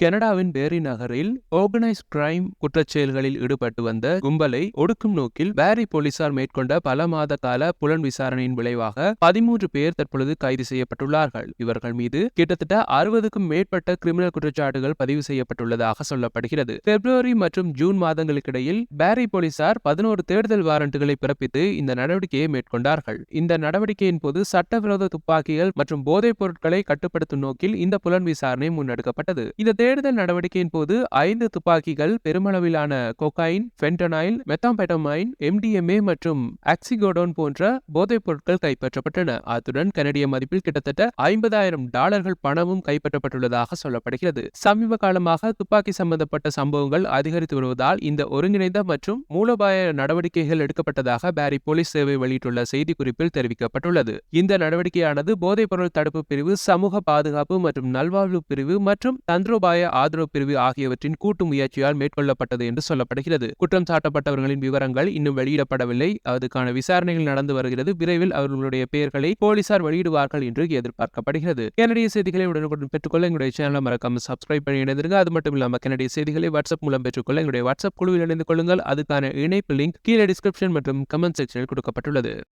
கனடாவின் பேரி நகரில் organise crime குற்றச்செயல்களில் ஈடுபட்டு வந்த கும்பலை ஒடுக்கும் நோக்கில் பேரி போலீசார் மேற்கொண்ட பல மாத கால புலன் விசாரணையின் விளைவாக பதிமூன்று பேர் தற்பொழுது கைது செய்யப்பட்டுள்ளார்கள். இவர்கள் மீது கிட்டத்தட்ட அறுபதுக்கும் மேற்பட்ட கிரிமினல் குற்றச்சாட்டுகள் பதிவு செய்யப்பட்டுள்ளதாக சொல்லப்படுகிறது. பிப்ரவரி மற்றும் ஜூன் மாதங்களுக்கிடையில் பேரி போலீசார் பதினோரு தேடுதல் வாரண்டுகளை பிறப்பித்து இந்த நடவடிக்கையை மேற்கொண்டார்கள். இந்த நடவடிக்கையின் போது சட்டவிரோத துப்பாக்கிகள் மற்றும் போதைப் பொருட்களை கட்டுப்படுத்தும் நோக்கில் இந்த புலன் விசாரணை முன்னெடுக்கப்பட்டது. இந்த தேடுதல் நடவடிக்கையின் போது ஐந்து துப்பாக்கிகள் பெருமளவிலான கொக்காயின் ஃபென்டனைல் மெத்தாம்பெட்டமைன் எம்டிஎம்ஏ மற்றும் ஆக்சிகோடோன் போன்ற போதைப் பொருட்கள் கைப்பற்றப்பட்டன. அத்துடன் கனடிய மதிப்பில் கிட்டத்தட்ட ஐம்பதாயிரம் டாலர்கள் பணமும் கைப்பற்றப்பட்டுள்ளதாக சொல்லப்படுகிறது. சமீப காலமாக துப்பாக்கி சம்பந்தப்பட்ட சம்பவங்கள் அதிகரித்து வருவதால் இந்த ஒருங்கிணைந்த மற்றும் மூலோபாய நடவடிக்கைகள் எடுக்கப்பட்டதாக பாரி போலீஸ் சேவை வெளியிட்டுள்ள செய்திக்குறிப்பில் தெரிவிக்கப்பட்டுள்ளது. இந்த நடவடிக்கையானது போதைப்பொருள் தடுப்பு பிரிவு சமூக பாதுகாப்பு மற்றும் நல்வாழ்வு பிரிவு மற்றும் தந்திரோபாய ஆதரவு பிரிவு ஆகியவற்றின் கூட்டு முயற்சியால் மேற்கொள்ளப்பட்டது என்று சொல்லப்படுகிறது. குற்றம் சாட்டப்பட்டவர்களின் விவரங்கள் இன்னும் வெளியிடப்படவில்லை. அதுக்கான விசாரணைகள் நடந்து வருகிறது. விரைவில் அவர்களுடைய பெயர்களை போலீசார் வெளியிடுவார்கள் என்று எதிர்பார்க்கப்படுகிறது. கனடிய செய்திகளை உடனுக்குடன் பெற்றுக்கொள்ள எங்களுடைய சேனலை மறக்காம சப்ஸ்கிரைப் பண்ணி இணைந்திருங்க. அது மட்டும் இல்லாமல் கனடிய செய்திகளை வாட்ஸ்அப் மூலம் பெற்றுக்கொள்ள எங்களுடைய வாட்ஸ்அப் குழுவில் இணைந்து கொள்ளுங்கள். அதுக்கான இணைப்பு லிங்க் கீழே டிஸ்கிரிப்ஷன் மற்றும் கமெண்ட் செக்ஷனில் கொடுக்கப்பட்டுள்ளது.